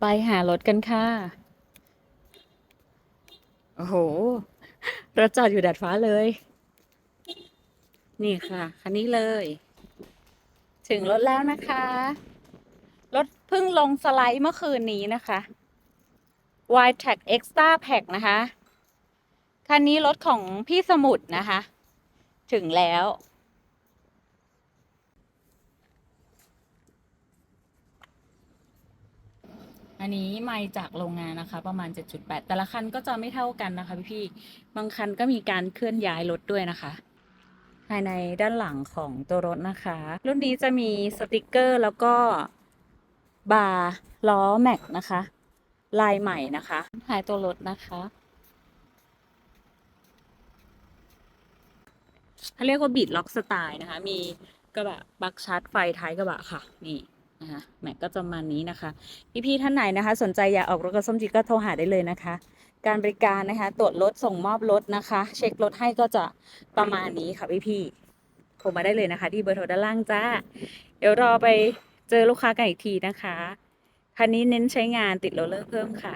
ไปหารถกันค่ะ โอ้โห รถจอดอยู่ดาดฟ้าเลย นี่ค่ะ คันนี้เลย ถึงรถแล้วนะคะ รถเพิ่งลงสไลด์เมื่อคืนนี้นะคะ y t a g Extra Pack นะคะ คันนี้รถของพี่สมุทรนะคะ ถึงแล้ว อันนี้ไม่จากโรงงานนะคะ ประมาณ 7.8 แต่ละคันก็จะไม่เท่ากันนะคะพี่ๆบางคันก็มีการเคลื่อนย้ายรถด้วยนะคะ ภายในด้านหลังของตัวรถนะคะ รุ่นนี้จะมีสติกเกอร์แล้วก็บาร์ล้อแม็กนะคะ ลายใหม่นะคะท้ายตัวรถนะคะเขาเรียกว่าบีดล็อกสไตล์นะคะ มีกระบะปลั๊กชาร์จไฟท้ายกระบะค่ะ นี่ นะคะแม็กก็จะมานี้นะคะ พี่ๆท่านไหนนะคะ สนใจอยากออกรถกับส้มจีก็โทรหาได้เลยนะคะ การบริการนะคะตรวจรถส่งมอบรถนะคะ เช็ครถให้ก็จะประมาณนี้ค่ะพี่ๆโทรมาได้เลยนะคะ ที่เบอร์โทรด้านล่างจ้า เดี๋ยวรอไปเจอลูกค้ากันอีกทีนะคะคันนี้เน้นใช้งานติดโรลเลอร์เพิ่มค่ะ